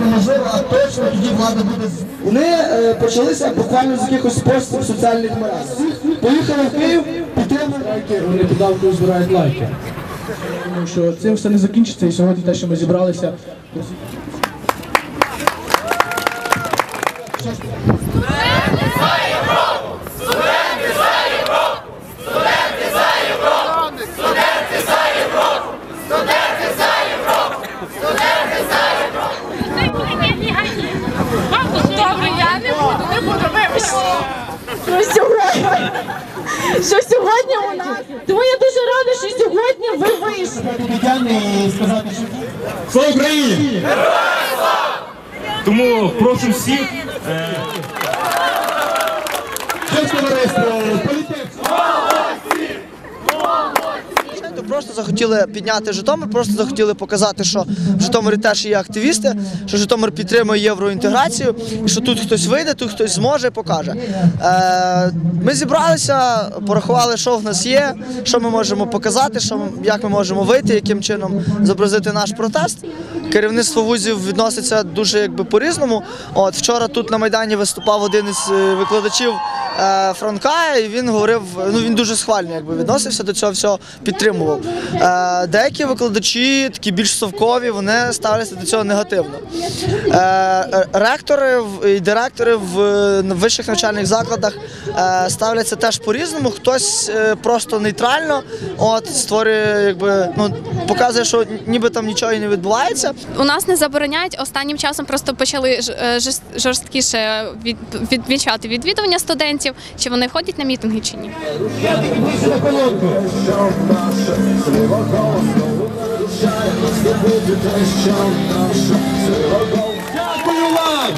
неможливо, а точно тоді влада буде з- Вони е, почалися буквально з якихось постів соціальних мереж. Поїхали в Київ, підтримали. вони подавкою збирають лайки. Тому що цим все не закінчиться, і сьогодні те, що ми зібралися. Добре, я не буду, не Що сьогодні? Що сьогодні у нас? Тому я дуже рада, що сьогодні ви вийшли. Сказати, що Слава Україні! Тому прошу всіх просто захотіли підняти Житомир, просто захотіли показати, що в Житомирі теж є активісти, що Житомир підтримує євроінтеграцію, і що тут хтось вийде, тут хтось зможе, покаже. Е, ми зібралися, порахували, що в нас є, що ми можемо показати, що як ми можемо вийти, яким чином зобразити наш протест. Керівництво вузів відноситься дуже якби по-різному. От вчора тут на майдані виступав один із е, викладачів Франка, і він говорив, ну він дуже схвально якби відносився до цього всього, підтримував. Е, деякі викладачі, такі більш совкові, вони ставляться до цього негативно. Е, е, ректори і директори в е, вищих навчальних закладах е, ставляться теж по-різному. Хтось е, просто нейтрально, от створює, якби ну показує, що ніби там нічого і не відбувається. У нас не забороняють. Останнім часом просто почали е, жорсткіше відмічати відвідування студентів, чи вони ходять на мітинги чи ні. Дякую вам!